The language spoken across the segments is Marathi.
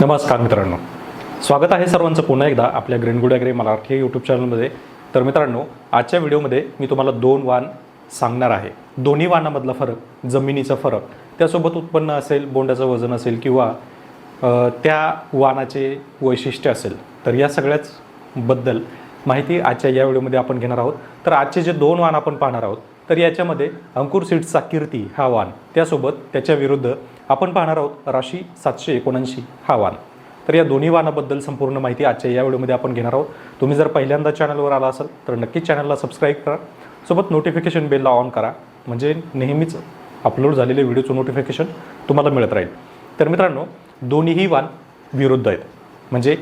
नमस्कार मित्रांनो. स्वागत आहे सर्वांचं पुन्हा एकदा आपल्या ग्रीनगुड ॲग्री मराठी यूट्यूब चॅनलमध्ये तर मित्रांनो आजच्या व्हिडिओमध्ये मी तुम्हाला दोन वाण सांगणार आहे. दोन्ही वाणामधला फरक जमिनीचा फरक त्यासोबत उत्पन्न असेल बोंडाचं वजन असेल किंवा त्या वाणाचे वैशिष्ट्य असेल. तर या सगळ्याच बद्दल माहिती आजच्या या व्हिडिओमध्ये आपण घेणार आहोत. तर आजचे जे दोन वाण आपण पाहणार आहोत तर याच्यामध्ये अंकुर सीड्सचा कीर्ती हा वाण त्यासोबत त्याच्या विरुद्ध आपण पाहणार आहोत राशी सातशे एकोणऐंशी हा वाण तर या दोन्ही वाणाबद्दल संपूर्ण माहिती आजच्या या व्हिडिओमध्ये आपण घेणार आहोत. तुम्ही जर पहिल्यांदा चॅनलवर आला असाल तर नक्कीच चॅनलला सबस्क्राईब करा. सोबत नोटिफिकेशन बेलला ऑन करा. म्हणजे नेहमीच अपलोड झालेले व्हिडिओचं नोटिफिकेशन तुम्हाला मिळत राहील. तर मित्रांनो दोन्हीही वाण विरुद्ध आहेत. म्हणजे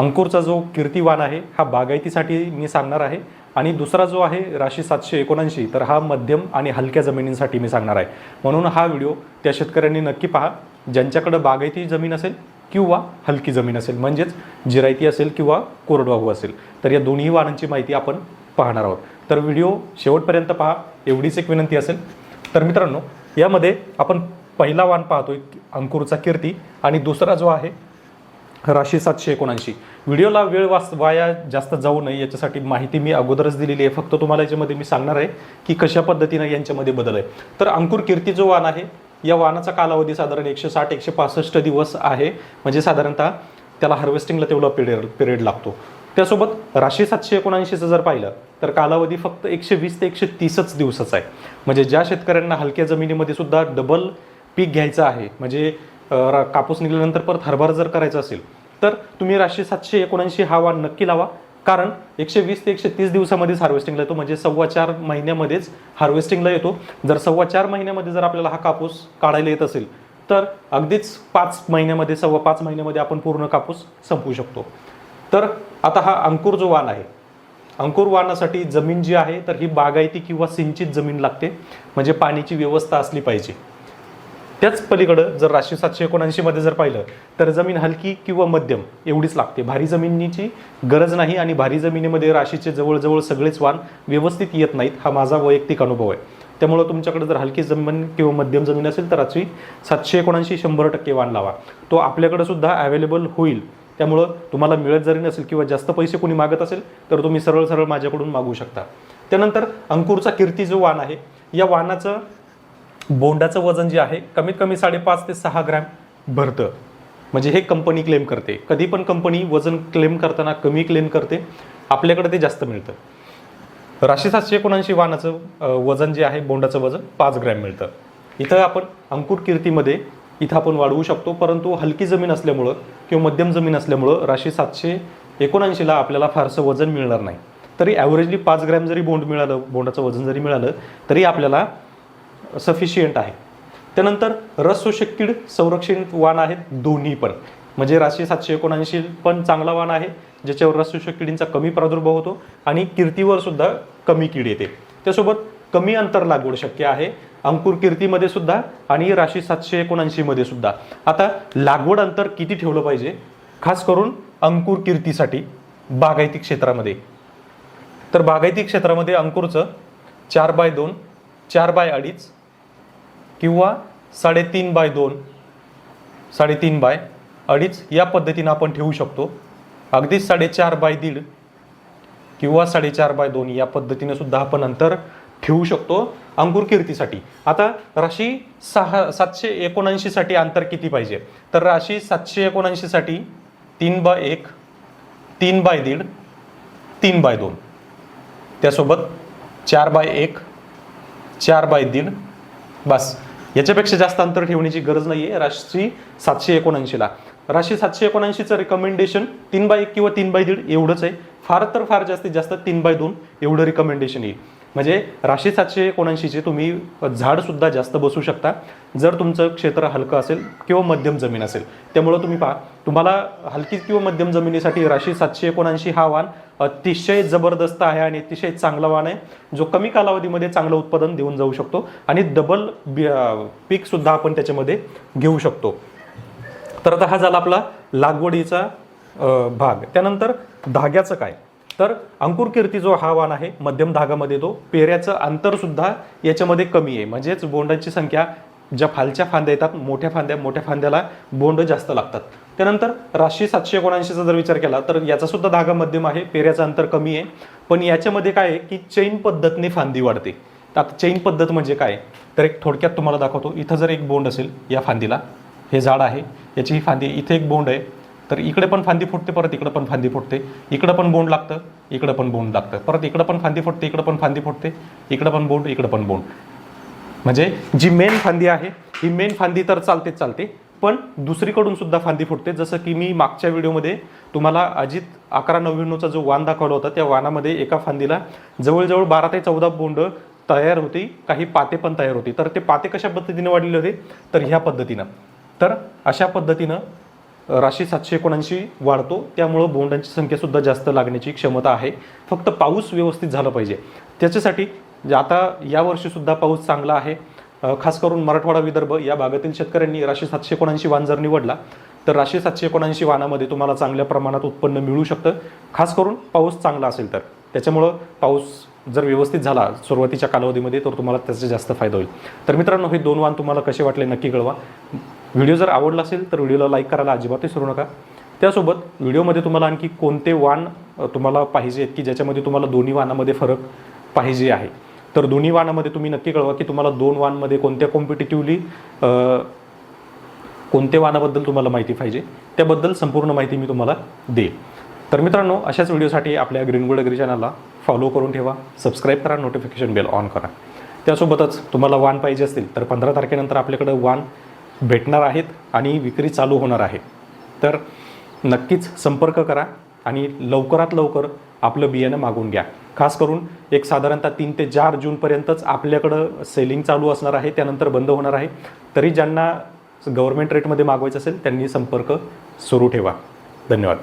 अंकुरचा जो कीर्तिवान आहे हा बागायतीसाठी मी सांगणार आहे. आणि दुसरा जो आहे राशी सातशे एकोणऐंशी तर हा मध्यम आणि हलक्या जमिनींसाठी मी सांगणार आहे. म्हणून हा व्हिडिओ त्या शेतकऱ्यांनी नक्की पहा. ज्यांच्याकडं बागायती जमीन असेल किंवा हलकी जमीन असेल म्हणजेच जिरायती असेल किंवा कोरडवाहू असेल तर या दोन्ही वाहनांची माहिती आपण पाहणार आहोत. तर व्हिडिओ शेवटपर्यंत पहा एवढीच एक विनंती असेल. तर मित्रांनो यामध्ये आपण पहिला वाण पाहतोय अंकुरचा कीर्ती. आणि दुसरा जो आहे राशी सातशे एकोणऐंशी व्हिडिओला वेळ वास वाया जास्त जाऊ नये याच्यासाठी माहिती मी अगोदरच दिलेली आहे. फक्त तुम्हाला याच्यामध्ये मी सांगणार आहे की कशा पद्धतीनं यांच्यामध्ये बदल आहे. तर अंकुर कीर्ती जो वाण आहे या वाणाचा कालावधी साधारण एकशे साठ एकशे पासष्ट दिवस आहे. म्हणजे साधारणतः त्याला हार्वेस्टिंगला तेवढा पिरियड पिरियड लागतो. त्यासोबत राशी सातशे एकोणऐंशीचं जर पाहिलं तर कालावधी फक्त एकशे वीस ते एकशे तीसच दिवसाचा आहे. म्हणजे ज्या शेतकऱ्यांना हलक्या जमिनीमध्ये सुद्धा डबल पीक घ्यायचं आहे म्हणजे कापूस निघाल्यानंतर परत हरभरा जर करायचा असेल तर तुम्ही राशी सातशे एकोणऐंशी हा वाण नक्की लावा. कारण एकशे वीस ते एकशे तीस दिवसामध्येच हार्वेस्टिंगला येतो. म्हणजे सव्वा चार महिन्यामध्येच हार्वेस्टिंगला येतो. जर सव्वा चार महिन्यामध्ये जर आपल्याला हा कापूस काढायला येत असेल तर अगदीच पाच महिन्यामध्ये सव्वा पाच महिन्यामध्ये आपण पूर्ण कापूस संपवू शकतो. तर आता हा अंकुर जो वाण आहे अंकुर वाणासाठी जमीन जी आहे तर ही बागायती किंवा सिंचित जमीन लागते. म्हणजे पाण्याची व्यवस्था असली पाहिजे. त्याच पलीकडं जर राशी सातशे एकोणऐंशीमध्ये जर पाहिलं तर जमीन हलकी किंवा मध्यम एवढीच लागते. भारी जमिनीची गरज नाही आणि भारी जमिनीमध्ये राशीचे जवळजवळ सगळेच वाण व्यवस्थित येत नाहीत हा माझा वैयक्तिक अनुभव आहे. त्यामुळं तुमच्याकडे जर हलकी जमीन किंवा मध्यम जमीन असेल तर आजची सातशे एकोणऐंशी शंभर टक्के वाण लावा. तो आपल्याकडे सुद्धा अवेलेबल होईल. त्यामुळं तुम्हाला मिळत जरी नसेल किंवा जास्त पैसे कोणी मागत असेल तर तुम्ही सरळ सरळ माझ्याकडून मागू शकता. त्यानंतर अंकुरचा कीर्ती जो वाण आहे या वाणाचं बोंडाचं वजन जे आहे कमीत कमी साडेपाच ते सहा ग्रॅम भरतं. म्हणजे हे कंपनी क्लेम करते. कधी पण कंपनी वजन क्लेम करताना कमी क्लेम करते. आपल्याकडे ते जास्त मिळतं. राशी सातशे एकोणऐंशी वाहनाचं वजन जे आहे बोंडाचं वजन पाच ग्रॅम मिळतं. इथं आपण अंकुर कीर्तीमध्ये इथं आपण वाढवू शकतो. परंतु हलकी जमीन असल्यामुळं किंवा मध्यम जमीन असल्यामुळं राशी सातशे एकोणऐंशीला आपल्याला फारसं वजन मिळणार नाही. तरी ॲव्हरेजली पाच ग्रॅम जरी बोंड मिळालं बोंडाचं वजन जरी मिळालं तरी आपल्याला सफिशियंट आहे. त्यानंतर रसशोषक कीड संरक्षित वाण आहेत दोन्ही पण. म्हणजे राशी सातशे एकोणऐंशी पण चांगला वाण आहे ज्याच्यावर रसशोषक किडींचा कमी प्रादुर्भाव होतो आणि कीर्तीवरसुद्धा कमी कीड येते. त्यासोबत कमी अंतर लागवड शक्य आहे अंकुर कीर्तीमध्ये सुद्धा आणि राशी सातशे एकोणऐंशीमध्ये सुद्धा. आता लागवड अंतर किती ठेवलं पाहिजे? खास करून अंकुर कीर्तीसाठी बागायती क्षेत्रामध्ये. तर बागायती क्षेत्रामध्ये अंकुरचं चार बाय दोन चार बाय अडीच किंवा साडेतीन बाय दोन साडेतीन बाय अडीच या पद्धतीनं आपण ठेवू शकतो. अगदीच साडेचार बाय दीड किंवा साडेचार बाय दोन या पद्धतीनं सुद्धा आपण अंतर ठेवू शकतो अंकुर कीर्तीसाठी. आता राशी सहा सातशे एकोणऐंशीसाठी अंतर किती पाहिजे? तर राशी सातशे एकोणऐंशीसाठी तीन बाय एक तीन बाय दीड तीन बाय दोन. त्यासोबत चार बाय एक चार बाय दीड बस. याच्यापेक्षा जास्त अंतर ठेवण्याची गरज नाही आहे राशी सातशे एकोणऐंशीला. राशी सातशे एकोणऐंशीचं रिकमेंडेशन तीन बाय एक किंवा तीन बाय दीड एवढंच आहे. फार तर फार जास्तीत जास्त तीन बाय दोन एवढं रिकमेंडेशन येईल. म्हणजे राशी सातशे एकोणऐंशीचे तुम्ही झाडसुद्धा जास्त बसू शकता. जर तुमचं क्षेत्र हलकं असेल किंवा मध्यम जमीन असेल. त्यामुळं तुम्ही पहा तुम्हाला हलकी किंवा मध्यम जमिनीसाठी राशी सातशे एकोणऐंशी हा वाण अतिशय जबरदस्त आहे आणि अतिशय चांगला वाण आहे जो कमी कालावधीमध्ये चांगलं उत्पादन देऊन जाऊ शकतो आणि डबल पीकसुद्धा आपण त्याच्यामध्ये घेऊ शकतो. तर आता हा झाला आपला लागवडीचा भाग. त्यानंतर धाग्याचं काय? तर अंकुर कीर्ती जो हा वाण आहे मध्यम धागामध्ये तो पेऱ्याचं अंतरसुद्धा याच्यामध्ये कमी आहे. म्हणजेच बोंडांची संख्या ज्या फालच्या फांद्या येतात मोठ्या फांद्या मोठ्या फांद्याला बोंड जास्त लागतात. त्यानंतर राशी सातशे एकोणऐंशीचा जर विचार केला तर याचा सुद्धा धागा मध्यम आहे पेऱ्याचं अंतर कमी आहे. पण याच्यामध्ये काय आहे की चैन पद्धतीने फांदी वाढते. आता चैन पद्धत म्हणजे काय? तर एक थोडक्यात तुम्हाला दाखवतो. इथं जर एक बोंड असेल या फांदीला हे झाड आहे याची ही फांदी इथे एक बोंड आहे. तर इकडे पण फांदी फुटते परत इकडे पण फांदी फुटते. इकडं पण बोंड लागतं इकडं पण बोंड लागतं. परत इकडं पण फांदी फुटते इकडं पण फांदी फुटते इकडं पण बोंड इकडं पण बोंड. म्हणजे जी मेन फांदी आहे ही मेन फांदी तर चालतेच चालते पण दुसरीकडून सुद्धा फांदी फुटते. जसं की मी मागच्या व्हिडिओमध्ये तुम्हाला अजित अकरा नव्याण्णवचा जो वाण दाखवला होता त्या वानामध्ये एका फांदीला जवळजवळ बारा ते चौदा बोंड तयार होती काही पाते पण तयार होती. तर ते पाते कशा पद्धतीने वाढलेले होते? तर ह्या पद्धतीनं. तर अशा पद्धतीनं राशी सातशे एकोणऐंशी वाढतो. त्यामुळं बोंडांची संख्यासुद्धा जास्त लागण्याची क्षमता आहे. फक्त पाऊस व्यवस्थित झाला पाहिजे. त्याच्यासाठी म्हणजे आता यावर्षीसुद्धा पाऊस चांगला आहे. खास करून मराठवाडा विदर्भ या भागातील शेतकऱ्यांनी राशी सातशे एकोणऐंशी वाण जर निवडला तर राशी सातशे एकोणऐंशी वाणामध्ये तुम्हाला चांगल्या प्रमाणात उत्पन्न मिळू शकतं. खास करून पाऊस चांगला असेल तर. त्याच्यामुळं पाऊस जर व्यवस्थित झाला सुरुवातीच्या कालावधीमध्ये तर तुम्हाला त्याचा जास्त फायदा होईल. तर मित्रांनो हे दोन वाण तुम्हाला कसे वाटले नक्की कळवा. व्हिडिओ जर आवडला असेल तर व्हिडिओला लाईक करायला अजिबात विसरू नका. त्यासोबत व्हिडिओमध्ये तुम्हाला आणखी कोणते वाण तुम्हाला पाहिजे आहेत की ज्याच्यामध्ये तुम्हाला दोन्ही वाणामध्ये फरक पाहिजे आहे? तर दोन्ही वाणामध्ये तुम्ही नक्की कळवा की तुम्हाला दोन वाणमध्ये कोणत्या कॉम्पिटेटिव्हली कोणत्या वाणाबद्दल तुम्हाला माहिती पाहिजे. त्याबद्दल संपूर्ण माहिती मी तुम्हाला देईल. तर मित्रांनो अशाच व्हिडिओसाठी आपल्या ग्रीनगुड अग्री चॅनलला फॉलो करून ठेवा सबस्क्राईब करा नोटिफिकेशन बेल ऑन करा. त्यासोबतच तुम्हाला वाण पाहिजे असतील तर पंधरा तारखेनंतर आपल्याकडं वाण भेटणार आहेत आणि विक्री चालू होणार आहे. तर नक्कीच संपर्क करा आणि लवकरात लवकर आपलं बियाणं मागून घ्या. खास करून एक साधारणतः तीन ते चार जूनपर्यंतच आपल्याकडं सेलिंग चालू असणार आहे त्यानंतर बंद होणार आहे. तरी ज्यांना गव्हर्मेंट रेटमध्ये मागवायचं असेल त्यांनी संपर्क सुरू ठेवा. धन्यवाद.